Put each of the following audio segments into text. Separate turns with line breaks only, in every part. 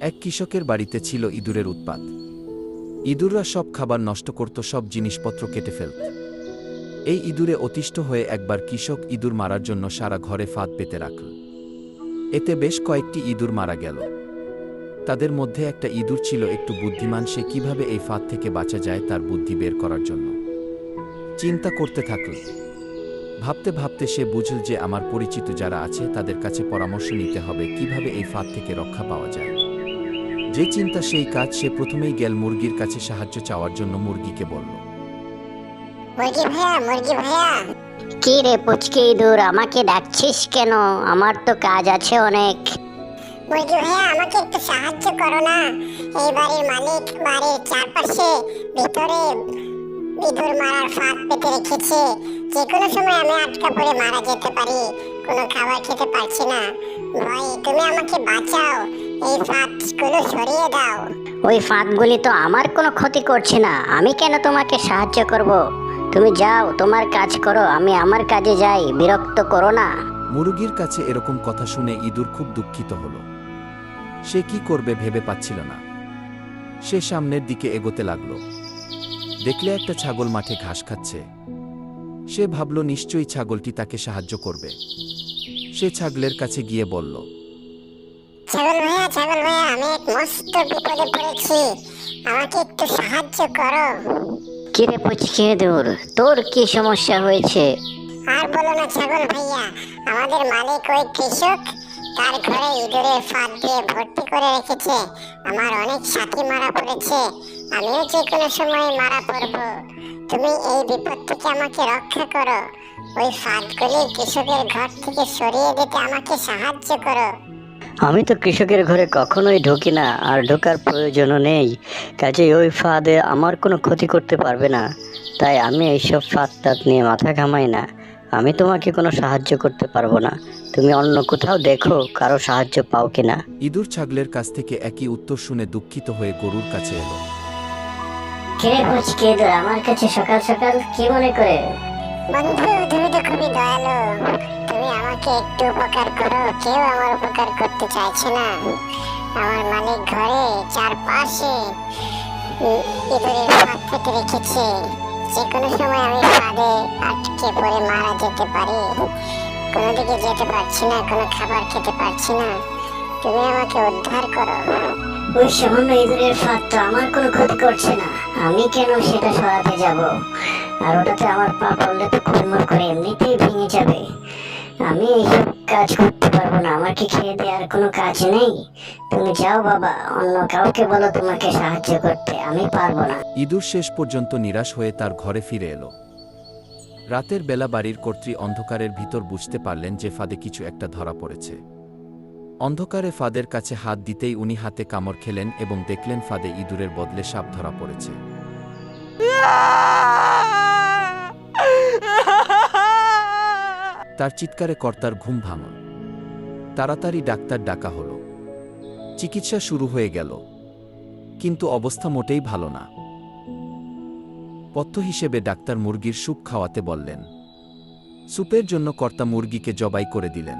এক কৃষকের বাড়িতে ছিল ইঁদুরের উৎপাত। ইঁদুররা সব খাবার নষ্ট করত, সব জিনিসপত্র কেটে ফেলত। এই ইঁদুরে অতিষ্ঠ হয়ে একবার কৃষক ইঁদুর মারার জন্য সারা ঘরে ফাঁদ পেতে রাখল। এতে বেশ কয়েকটি ইঁদুর মারা গেল। তাদের মধ্যে একটা ইঁদুর ছিল একটু বুদ্ধিমান, সে কীভাবে এই ফাঁদ থেকে বাঁচা যায় তার বুদ্ধি বের করার জন্য। চিন্তা করতে থাকল ভাবতে ভাবতে সে বুঝল যে আমার পরিচিত যারা আছে তাদের কাছে পরামর্শ নিতে হবে কীভাবে এই ফাঁদ থেকে রক্ষা পাওয়া যায়। যে চিন্তা সেই কাজ সে প্রথমেই গেল মুরগির কাছে সাহায্য চাওয়ার জন্য মুরগিকে বলল।
মুরগি ভাইয়া মুরগি ভাইয়া।
কি রে পুচকে ইঁদুর আমাকে ডাকছিস কেন? আমার তো কাজ আছে অনেক।
মুরগি ভাইয়া আমাকে একটু সাহায্য করো না। এই বাড়ির মালিক বাড়ির চারপাশে ভিতরে ইঁদুর মারার ফাঁদ পেতে রেখেছে। যে কোনো সময় আমি আটকা পড়ে মারা যেতে পারি। কোনো খাবার খেতে পারছি না। ভাই তুমি আমাকে বাঁচাও। এই ফাঁদগুলো সরিয়ে দাও।
ওই ফাঁদগুলি তো আমার কোনো ক্ষতি করছে না। আমি কেন তোমাকে সাহায্য করব? তুমি যাও তোমার কাজ করো আমি আমার কাজে যাই বিরক্ত করো না।
মুরগির কাছে এরকম কথা শুনে ইঁদুর খুব দুঃখিত হল। সে কি করবে ভেবে পাচ্ছিল না। সে সামনের দিকে এগোতে লাগল। দেখলে একটা ছাগল মাঠে ঘাস খাচ্ছে। সে ভাবল নিশ্চয়ই ছাগলটি তাকে সাহায্য করবে। সে ছাগলের কাছে গিয়ে বলল
ছাগল ভাইয়া ছাগল ভাইয়া আমি এক মস্ত বিপদে পড়েছি। আমাকে একটু সাহায্য করো।
কি রে পুচকে ইঁদুর তোর কি সমস্যা হয়েছে?
আর বলো না ছাগল ভাইয়া আমাদের মালিক ওই কৃষক তার ঘরে ইঁদুরের ফাঁদ দিয়ে ভর্তি করে রেখেছে। আমার অনেক সাথী মারা পড়েছে। আমিও যে কোনো সময় মারা পড়ব। তুমি এই বিপদ থেকে আমাকে রক্ষা করো। ওই ফাঁদগুলি কৃষকের ঘর থেকে সরিয়ে দিতে আমাকে সাহায্য করো।
আমি তো কৃষকের ঘরে কখনোই ঢুকি না, আর ঢোকার প্রয়োজনও নেই। কাজে ওই ফাঁদে আমার কোনো ক্ষতি করতে পারবে না। তাই আমি এইসব ফাঁদ টাদ নিয়ে মাথা ঘামাই না। আমি তোমাকে কোনো সাহায্য করতে পারব না। তুমি অন্য কোথাও দেখো কারও সাহায্য পাও কিনা।
ইঁদুর ছাগলের কাছ থেকে একই উত্তর শুনে দুঃখিত হয়ে গরুর কাছে এলো।
কে রে পুচকে ইঁদুর আমার কাছে সকাল সকাল কি মনে করে?
বন্ধু তুমি তো খুবই দয়ালু। তুমি আমাকে একটু উপকার করো কেউ আমার উপকার করতে চাইছে না। আমার মালিক ঘরে চারপাশে ইঁদুরের পেতে রেখেছে। যে কোনো সময় আমি ফাঁদে আটকে পড়ে মারা যেতে পারি। কোনো দিকে যেতে পারছি না, কোনো খাবার খেতে পারছি না। তুমি আমাকে উদ্ধার করো।
ওই ফাঁদ তো আমার কোনো ক্ষতি করছে না। আমি কেন সেটা সরাতে যাব? আর ওটাতে আমার পা পড়লে তো খুরমুর করে এমনিতেই ভেঙে যাবে। আমি এইসব কাজ করতে না আমার কি খেয়ে দেওয়ার কোনো কাজ নেই। তুমি যাও বাবা, অন্য কাউকে বলো তোমাকে সাহায্য করতে, আমি পারব না।
ইঁদুর শেষ পর্যন্ত নিরাশ হয়ে তার ঘরে ফিরে এলো। রাতের বেলা বাড়ির কর্ত্রী অন্ধকারের ভিতর বুঝতে পারলেন যে ফাঁদে কিছু একটা ধরা পড়েছে। অন্ধকারে ফাঁদের কাছে হাত দিতেই উনি হাতে কামড় খেলেন এবং দেখলেন ফাঁদে ইঁদুরের বদলে সাপ ধরা পড়েছে। তার চিৎকারে কর্তার ঘুম ভাঙল। তাড়াতাড়ি ডাক্তার ডাকা হলো। চিকিৎসা শুরু হয়ে গেল। কিন্তু অবস্থা মোটেই ভালো না। পথ্য হিসেবে ডাক্তার মুরগির স্যুপ খাওয়াতে বললেন। স্যুপের জন্য কর্তা মুরগিকে জবাই করে দিলেন।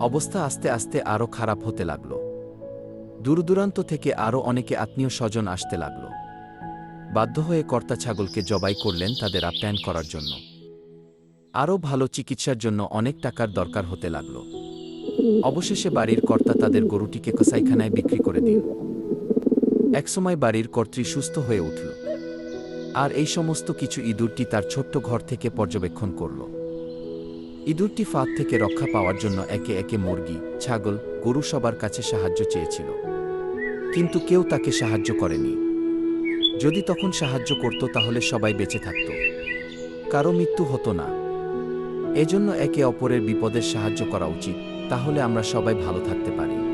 অবস্থা আস্তে আস্তে আরও খারাপ হতে লাগল। দূরদূরান্ত থেকে আরও অনেকে আত্মীয় স্বজন আসতে লাগল। বাধ্য হয়ে কর্তা ছাগলকে জবাই করলেন তাদের আপ্যায়ন করার জন্য। আরও ভালো চিকিৎসার জন্য অনেক টাকার দরকার হতে লাগল। অবশেষে বাড়ির কর্তা তাদের গরুটিকে কসাইখানায় বিক্রি করে দিল একসময় বাড়ির কর্ত্রী সুস্থ হয়ে উঠল। আর এই সমস্ত কিছু ইঁদুরটি তার ছোট্ট ঘর থেকে পর্যবেক্ষণ করল। ইঁদুরটি ফাঁদ থেকে রক্ষা পাওয়ার জন্য একে একে মুরগি, ছাগল, গরু সবার কাছে সাহায্য চেয়েছিল। কিন্তু কেউ তাকে সাহায্য করেনি। যদি তখন সাহায্য করত তাহলে সবাই বেঁচে থাকত। কারও মৃত্যু হতো না। এজন্য একে অপরের বিপদের সাহায্য করা উচিত তাহলে আমরা সবাই ভালো থাকতে পারি।